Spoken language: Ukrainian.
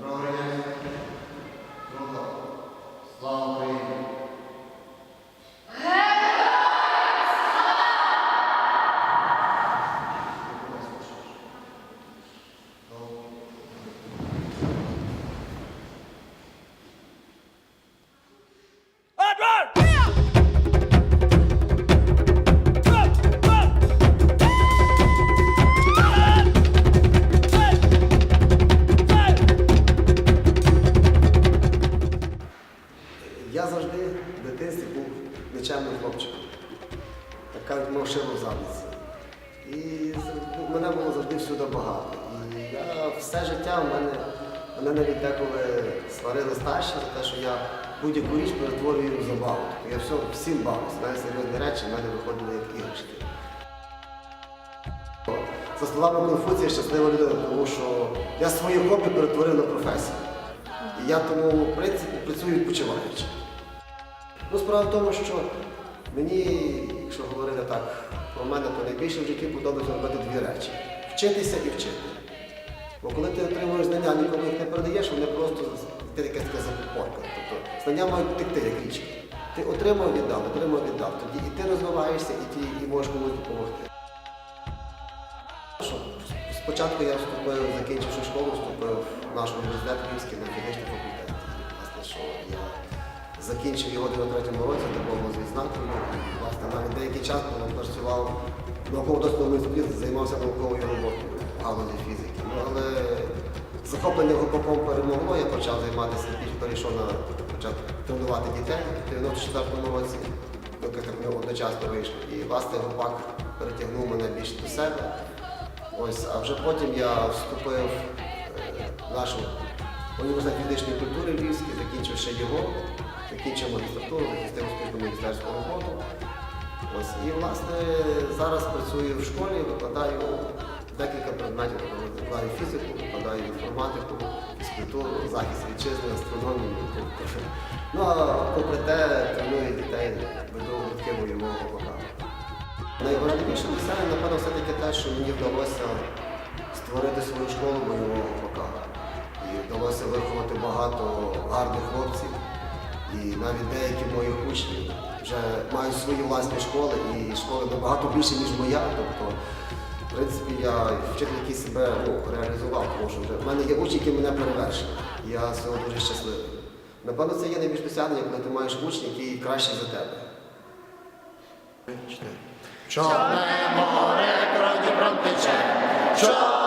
Progreso. Я завжди в дитинстві був нечемним хлопчиком. Так кажуть, в задниці. І ну, мене було завжди всюди багато. І я все життя в мене, мене навіть деколи сварили старші за те, що я будь-яку річ перетворюю в забаву. Я все, всім бавлюся. Навіть серйозні речі в мене виходили як іграшки. За словами Конфуція, щаслива людина, тому що я своє хобі перетворив на професію. І я тому, в принципі, працюю відпочиваючи. Ну, справа в тому, що мені, якщо говорити так про мене, то найбільше в житті подобається робити дві речі вчитися і вчити. Бо коли ти отримуєш знання, нікому їх не передаєш, вони просто ти якась така запопорка. Тобто знання мають текти, як річка. Ти отримав, віддав, отримав, віддав. Тоді і ти розвиваєшся, і ти і можеш комусь допомогти. Спочатку я вступив, закінчивши школу, вступив в наш університет Львівський на фізичний факультет. Власне, що я закінчив його в 93-му році, дипломом з відзнакою. Власне, навіть деякий час працював науково-дослідному інституті, займався науковою роботою в галузі фізики. Ну, але захоплення гопаком перемогло, я почав займатися, перейшов на почав тренувати дітей в 94-му році, доки так ми одночасно вийшли. І власне гопак перетягнув мене більше до себе. Ось, а вже потім я вступив е, в нашу університет фізичної культури Львівський, закінчивши його, закінчив магістратуру, захистив успішну міністерську роботу. Ось, і власне зараз працюю в школі, викладаю декілька предметів, викладаю фізику, викладаю інформатику, фізкультуру, захист вітчизни, астрономію. Ну а попри те, треную дітей, веду гуртки бойового вокалу. Найважливіше досягнення, напевно, все-таки те, що мені вдалося створити свою школу бойового вокалу. І вдалося виховати багато гарних хлопців. І навіть деякі моїх учнів вже мають свої власні школи, і школи набагато більше, ніж моя. Тобто, в принципі, я вчитель, який себе ну, реалізував, тому що вже в мене є учні, які мене перевершили. Я з цього дуже щасливий. Напевно, це є найбільш досягнення, коли ти маєш учня, який кращий за тебе. Чорне море кров Дніпром Чорне море кров Дніпром тече,